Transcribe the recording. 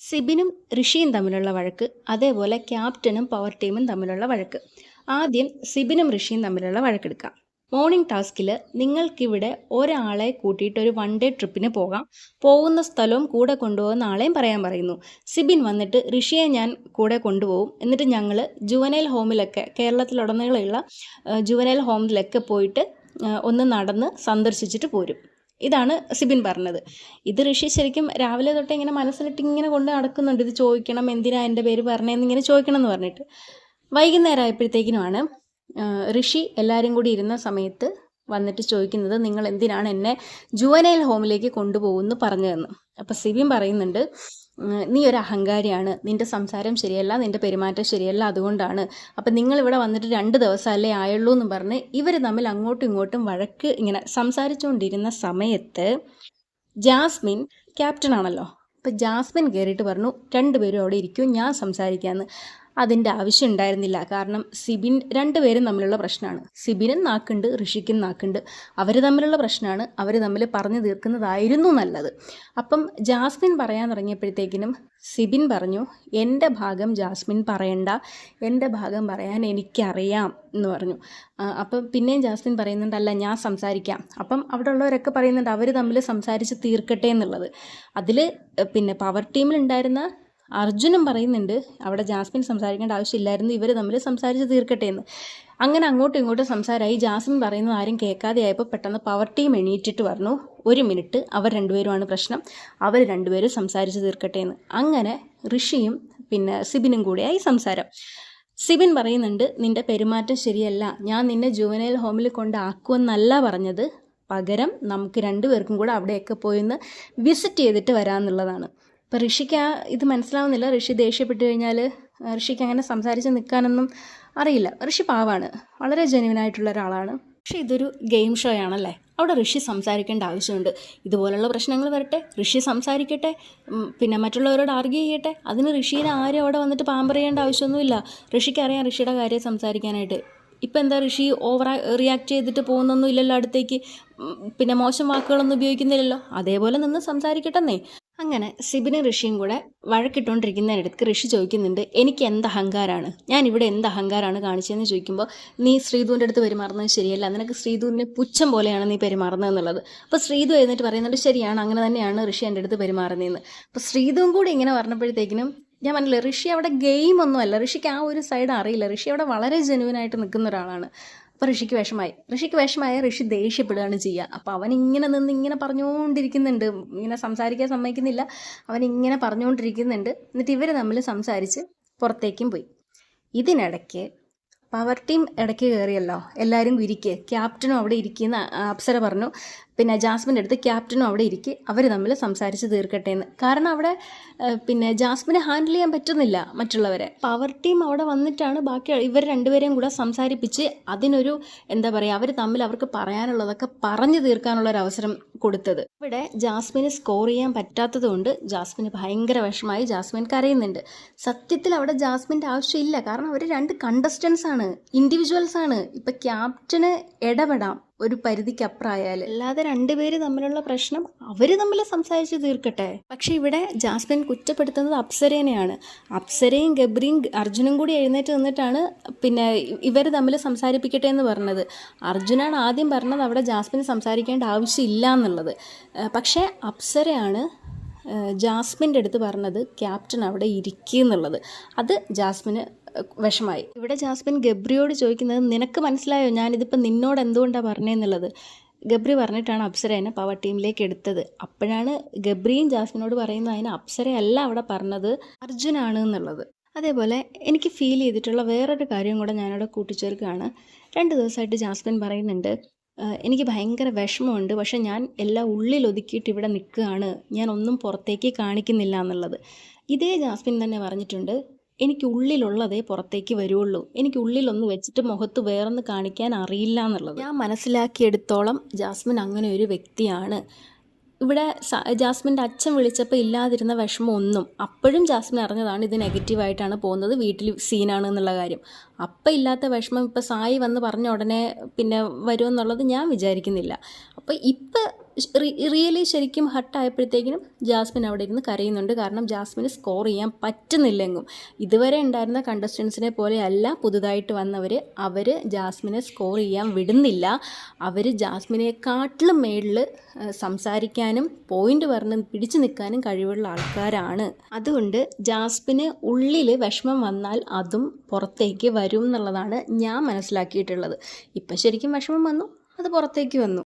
സിബിനും ഋഷിയും തമ്മിലുള്ള വഴക്ക് അതേപോലെ ക്യാപ്റ്റനും പവർ ടീമും തമ്മിലുള്ള വഴക്ക്. ആദ്യം സിബിനും ഋഷിയും തമ്മിലുള്ള വഴക്കെടുക്കാം. മോർണിംഗ് ടാസ്കിൽ നിങ്ങൾക്കിവിടെ ഒരാളെ കൂട്ടിയിട്ട് ഒരു വൺ ഡേ ട്രിപ്പിന് പോകാം. പോകുന്ന സ്ഥലവും കൂടെ കൊണ്ടുപോകുന്ന ആളെയും പറയാൻ പറയുന്നു. സിബിൻ വന്നിട്ട് ഋഷിയെ ഞാൻ കൂടെ കൊണ്ടുപോകും. എന്നിട്ട് ഞങ്ങൾ ജുവനൈൽ ഹോമിലൊക്കെ കേരളത്തിലുടനീളമുള്ള ജുവനൈൽ ഹോമിലൊക്കെ പോയിട്ട് ഒന്ന് നടന്ന് സന്ദർശിച്ചിട്ട് പോരും. ഇതാണ് സിബിൻ പറഞ്ഞത്. ഇത് ഋഷി ശരിക്കും രാവിലെ തൊട്ട് ഇങ്ങനെ മനസ്സിലിട്ട് ഇങ്ങനെ കൊണ്ട് നടക്കുന്നുണ്ട്. ഇത് ചോദിക്കണം എന്തിനാ എന്റെ പേര് പറഞ്ഞതെന്ന് ഇങ്ങനെ ചോദിക്കണം എന്ന് പറഞ്ഞിട്ട്. വൈകുന്നേരം ആയപ്പോഴത്തേക്കിനുമാണ് ഋഷി എല്ലാവരും കൂടി ഇരുന്ന സമയത്ത് വന്നിട്ട് ചോദിക്കുന്നത് നിങ്ങൾ എന്തിനാണ് എന്നെ ജുവനൈൽ ഹോമിലേക്ക് കൊണ്ടുപോകുമെന്ന് പറഞ്ഞതെന്ന്? അപ്പോൾ സിബിൻ പറയുന്നുണ്ട് നീ ഒരു അഹങ്കാരിയാണ്. നിന്റെ സംസാരം ശരിയല്ല നിന്റെ പെരുമാറ്റം ശരിയല്ല അതുകൊണ്ടാണ്. അപ്പം നിങ്ങൾ ഇവിടെ വന്നിട്ട് രണ്ട് ദിവസമല്ലേ ആയുള്ളൂ എന്ന് പറഞ്ഞ് ഇവർ തമ്മിൽ അങ്ങോട്ടും ഇങ്ങോട്ടും വഴക്ക് ഇങ്ങനെ സംസാരിച്ചുകൊണ്ടിരുന്ന സമയത്ത് ജാസ്മിൻ ക്യാപ്റ്റൻ ആണല്ലോ അപ്പം ജാസ്മിൻ കയറിയിട്ട് പറഞ്ഞു രണ്ടുപേരും അവിടെ ഇരിക്കും ഞാൻ സംസാരിക്കാമെന്ന് അതിന്റെ ആവശ്യം ഉണ്ടായിരുന്നില്ല. കാരണം സിബിൻ രണ്ടുപേരും തമ്മിലുള്ള പ്രശ്നമാണ്. സിബിനും നാക്കുണ്ട് ഋഷിക്കും നാക്കുണ്ട്. അവർ തമ്മിലുള്ള പ്രശ്നമാണ്. അവർ തമ്മിൽ പറഞ്ഞു തീർക്കുന്നതായിരുന്നു നല്ലത്. അപ്പം ജാസ്മിൻ പറയാൻ തുടങ്ങിയപ്പോഴത്തേക്കിനും സിബിൻ പറഞ്ഞു എന്റെ ഭാഗം ജാസ്മിൻ പറയണ്ട. എന്റെ ഭാഗം പറയാൻ എനിക്കറിയാം എന്ന് പറഞ്ഞു. അപ്പം പിന്നെയും ജാസ്മിൻ പറയുന്നുണ്ടല്ല ഞാൻ സംസാരിക്കാം. അപ്പം അവിടെ ഉള്ളവരൊക്കെ പറയുന്നുണ്ട് അവർ തമ്മിൽ സംസാരിച്ച് തീർക്കട്ടെ എന്നുള്ളത്. അതിൽ പിന്നെ പവർ ടീമിലുണ്ടായിരുന്ന അർജുനും പറയുന്നുണ്ട് അവിടെ ജാസ്മിൻ സംസാരിക്കേണ്ട ആവശ്യമില്ലായിരുന്നു ഇവർ തമ്മിൽ സംസാരിച്ച് തീർക്കട്ടെ എന്ന്. അങ്ങനെ അങ്ങോട്ടും ഇങ്ങോട്ടും സംസാരമായി. ജാസ്മിൻ പറയുന്നത് ആരും കേൾക്കാതെയായപ്പോൾ പെട്ടെന്ന് പവർ ടീം എണീറ്റിട്ട് പറഞ്ഞു ഒരു മിനിറ്റ് അവർ രണ്ടുപേരുമാണ് പ്രശ്നം അവർ രണ്ടുപേരും സംസാരിച്ച് തീർക്കട്ടെ എന്ന്. അങ്ങനെ ഋഷിയും പിന്നെ സിബിനും കൂടെയായി സംസാരം. സിബിൻ പറയുന്നുണ്ട് നിന്റെ പെരുമാറ്റം ശരിയല്ല ഞാൻ നിന്നെ ജുവനൈൽ ഹോമിൽ കൊണ്ടാക്കുമെന്നല്ല പറഞ്ഞത്. പകരം നമുക്ക് രണ്ടുപേർക്കും കൂടെ അവിടെയൊക്കെ പോയി ഒന്ന് വിസിറ്റ് ചെയ്തിട്ട് വരാമെന്നുള്ളതാണ്. ഇപ്പം ഋഷിക്ക് ആ ഇത് മനസ്സിലാവുന്നില്ല. ഋഷി ദേഷ്യപ്പെട്ട് കഴിഞ്ഞാൽ ഋഷിക്ക് അങ്ങനെ സംസാരിച്ച് നിൽക്കാനൊന്നും അറിയില്ല. ഋഷി പാവാണ്. വളരെ ജെന്യുവൻ ആയിട്ടുള്ള ഒരാളാണ്. പക്ഷേ ഇതൊരു ഗെയിം ഷോ ആണല്ലേ അവിടെ ഋഷി സംസാരിക്കേണ്ട ആവശ്യമുണ്ട്. ഇതുപോലുള്ള പ്രശ്നങ്ങൾ വരട്ടെ ഋഷി സംസാരിക്കട്ടെ പിന്നെ മറ്റുള്ളവരോട് ആർഗ്യൂ ചെയ്യട്ടെ. അതിന് ഋഷിനെ ആരും അവിടെ വന്നിട്ട് പാമ്പറിയേണ്ട ആവശ്യമൊന്നുമില്ല. ഋഷിക്ക് അറിയാം ഋഷിയുടെ കാര്യം സംസാരിക്കാനായിട്ട്. ഇപ്പം എന്താ ഋഷി ഓവർ റിയാക്ട് ചെയ്തിട്ട് പോകുന്നൊന്നും ഇല്ലല്ലോ അടുത്തേക്ക്. പിന്നെ മോശം വാക്കുകളൊന്നും ഉപയോഗിക്കുന്നില്ലല്ലോ. അതേപോലെ നിന്ന് സംസാരിക്കട്ടെന്നേ. അങ്ങനെ സിബിനും ഋഷിയും കൂടെ വഴക്കിട്ടുകൊണ്ടിരിക്കുന്നതിനടുത്ത് ഋഷി ചോദിക്കുന്നുണ്ട് എനിക്ക് എന്ത് അഹങ്കാരമാണ് ഞാൻ ഇവിടെ എന്ത് അഹങ്കാരമാണ് കാണിച്ചതെന്ന് ചോദിക്കുമ്പോൾ നീ ശ്രീധുവിന്റെ അടുത്ത് പെരുമാറുന്നത് ശരിയല്ല. നിനക്ക് ശ്രീധുവിനെ പുച്ഛം പോലെയാണ് നീ പെരുമാറുന്നത് എന്നുള്ളത്. അപ്പോൾ ശ്രീധു എന്നിട്ട് പറയുന്നുണ്ട് ശരിയാണ് അങ്ങനെ തന്നെയാണ് ഋഷി എന്റെ അടുത്ത് പെരുമാറുന്നതെന്ന്. അപ്പോൾ ശ്രീധുവും കൂടി ഇങ്ങനെ പറഞ്ഞപ്പോഴത്തേക്കിനും ഞാൻ പറഞ്ഞില്ല ഋഷി അവിടെ ഗെയിം ഒന്നുമല്ല ഋഷിക്ക് ആ ഒരു സൈഡ് അറിയില്ല. ഋഷി അവിടെ വളരെ ജെനുവിനായിട്ട് നിൽക്കുന്ന ഒരാളാണ്. അപ്പോൾ ഋഷിക്ക് വിഷമായി. ഋഷിക്ക് വിഷമായ ഋഷി ദേഷ്യപ്പെടുകയാണ് ചെയ്യുക. അപ്പോൾ അവൻ ഇങ്ങനെ നിന്ന് ഇങ്ങനെ പറഞ്ഞുകൊണ്ടിരിക്കുന്നുണ്ട്. ഇങ്ങനെ സംസാരിക്കാൻ സമ്മതിക്കുന്നില്ല. അവൻ ഇങ്ങനെ പറഞ്ഞുകൊണ്ടിരിക്കുന്നുണ്ട്. എന്നിട്ട് ഇവർ തമ്മിൽ സംസാരിച്ച് പുറത്തേക്കും പോയി. ഇതിനിടയ്ക്ക് പവർ ടീം ഇടയ്ക്ക് കയറിയല്ലോ. എല്ലാവരും ഇരിക്കുക ക്യാപ്റ്റനും അവിടെ ഇരിക്കുന്ന അപ്സര പറഞ്ഞു. പിന്നെ ജാസ്മിന്റെ അടുത്ത് ക്യാപ്റ്റനും അവിടെ ഇരിക്കുക അവർ തമ്മിൽ സംസാരിച്ച് തീർക്കട്ടെ എന്ന് കാരണം അവിടെ പിന്നെ ജാസ്മിനെ ഹാൻഡിൽ ചെയ്യാൻ പറ്റുന്നില്ല മറ്റുള്ളവരെ. പവർ ടീം അവിടെ വന്നിട്ടാണ് ബാക്കി ഇവർ രണ്ടുപേരെയും കൂടെ സംസാരിപ്പിച്ച് അതിനൊരു എന്താ പറയുക അവർ തമ്മിൽ അവർക്ക് പറയാനുള്ളതൊക്കെ പറഞ്ഞു തീർക്കാനുള്ള ഒരു അവസരം കൊടുത്തത്. ഇവിടെ ജാസ്മിന് സ്കോർ ചെയ്യാൻ പറ്റാത്തത് കൊണ്ട് ജാസ്മിന് ഭയങ്കര വിഷമായി ജാസ്മിൻ കരയുന്നുണ്ട്. സത്യത്തിൽ അവിടെ ജാസ്മിന്റെ ആവശ്യമില്ല. കാരണം അവർ രണ്ട് കണ്ടസ്റ്റൻസ് ആണ് ഇൻഡിവിജ്വൽസ് ആണ്. ഇപ്പം ക്യാപ്റ്റന് ഇടപെടാം. ഒരു പരിധിക്ക് അപ്പുറമായാൽ അല്ലാതെ രണ്ടുപേര് തമ്മിലുള്ള പ്രശ്നം അവർ തമ്മിൽ സംസാരിച്ച് തീർക്കട്ടെ. പക്ഷെ ഇവിടെ ജാസ്മിൻ കുറ്റപ്പെടുത്തുന്നത് അപ്സരേനെയാണ്. അപ്സരയും ഗബ്രിയും അർജുനും കൂടി എഴുന്നേറ്റ് നിന്നിട്ടാണ് പിന്നെ ഇവർ തമ്മിൽ സംസാരിപ്പിക്കട്ടെ എന്ന് പറഞ്ഞത്. അർജുനാണ് ആദ്യം പറഞ്ഞത് അവിടെ ജാസ്മിൻ സംസാരിക്കേണ്ട ആവശ്യമില്ല എന്നുള്ളത്. പക്ഷേ അപ്സരയാണ് ജാസ്മിന്റെ അടുത്ത് പറഞ്ഞത് ക്യാപ്റ്റൻ അവിടെ ഇരിക്കുക എന്നുള്ളത്. അത് ജാസ്മിന് വിഷമായി. ഇവിടെ ജാസ്മിൻ ഗബ്രിയോട് ചോദിക്കുന്നത് നിനക്ക് മനസ്സിലായോ? ഞാനിതിപ്പോൾ നിന്നോട് എന്തുകൊണ്ടാണ് പറഞ്ഞതെന്നുള്ളത് ഗബ്രി പറഞ്ഞിട്ടാണ് അപ്സര എന്നെ പവർ ടീമിലേക്ക് എടുത്തത്. അപ്പോഴാണ് ഗബ്രിയും ജാസ്മിനോട് പറയുന്നത് അതിന് അപ്സരയല്ല അവിടെ പറഞ്ഞത് അർജുനാണ് എന്നുള്ളത്. അതേപോലെ എനിക്ക് ഫീൽ ചെയ്തിട്ടുള്ള വേറൊരു കാര്യം കൂടെ ഞാനവിടെ കൂട്ടിച്ചേർക്കുകയാണ്. രണ്ട് ദിവസമായിട്ട് ജാസ്മിൻ പറയുന്നുണ്ട് എനിക്ക് ഭയങ്കര വിഷമമുണ്ട്. പക്ഷെ ഞാൻ എല്ലാം ഉള്ളിൽ ഒതുക്കിയിട്ട് ഇവിടെ നിൽക്കുകയാണ്. ഞാൻ ഒന്നും പുറത്തേക്ക് കാണിക്കുന്നില്ല എന്നുള്ളത്. ഇതേ ജാസ്മിൻ തന്നെ പറഞ്ഞിട്ടുണ്ട് എനിക്ക് ഉള്ളിലുള്ളതേ പുറത്തേക്ക് വരുള്ളൂ. എനിക്ക് ഉള്ളിലൊന്ന് വെച്ചിട്ട് മുഖത്ത് വേറൊന്ന് കാണിക്കാൻ അറിയില്ല എന്നുള്ളത്. ഞാൻ മനസ്സിലാക്കിയെടുത്തോളം ജാസ്മിൻ അങ്ങനെ ഒരു വ്യക്തിയാണ്. ഇവിടെ ജാസ്മിന്റെ അച്ഛൻ വിളിച്ചപ്പോൾ ഇല്ലാതിരുന്ന വിഷമം ഒന്നും. അപ്പോഴും ജാസ്മിൻ അറിഞ്ഞതാണ് ഇത് നെഗറ്റീവായിട്ടാണ് പോകുന്നത് വീട്ടിൽ സീനാണ് എന്നുള്ള കാര്യം. അപ്പം ഇല്ലാത്ത വിഷമം ഇപ്പം സായി വന്ന് പറഞ്ഞ ഉടനെ പിന്നെ വരുമെന്നുള്ളത് ഞാൻ വിചാരിക്കുന്നില്ല. അപ്പോൾ ഇപ്പം റിയലി ശരിക്കും ഹട്ടായപ്പോഴത്തേക്കിനും ജാസ്മിൻ അവിടെ ഇരുന്ന് കരയുന്നുണ്ട്. കാരണം ജാസ്മിന് സ്കോർ ചെയ്യാൻ പറ്റുന്നില്ലെങ്കും ഇതുവരെ ഉണ്ടായിരുന്ന കണ്ടസ്റ്റൻസിനെ പോലെയല്ല പുതുതായിട്ട് വന്നവർ അവർ ജാസ്മിനെ സ്കോർ ചെയ്യാൻ വിടുന്നില്ല. അവർ ജാസ്മിനെക്കാട്ടിലും മേളിൽ സംസാരിക്കാനും പോയിന്റ് പറഞ്ഞ് പിടിച്ചു നിൽക്കാനും കഴിവുള്ള ആൾക്കാരാണ്. അതുകൊണ്ട് ജാസ്പിന് ഉള്ളിൽ വിഷമം വന്നാൽ അതും പുറത്തേക്ക് വരും എന്നുള്ളതാണ് ഞാൻ മനസ്സിലാക്കിയിട്ടുള്ളത്. ഇപ്പം ശരിക്കും വിഷമം വന്നു അത് പുറത്തേക്ക് വന്നു.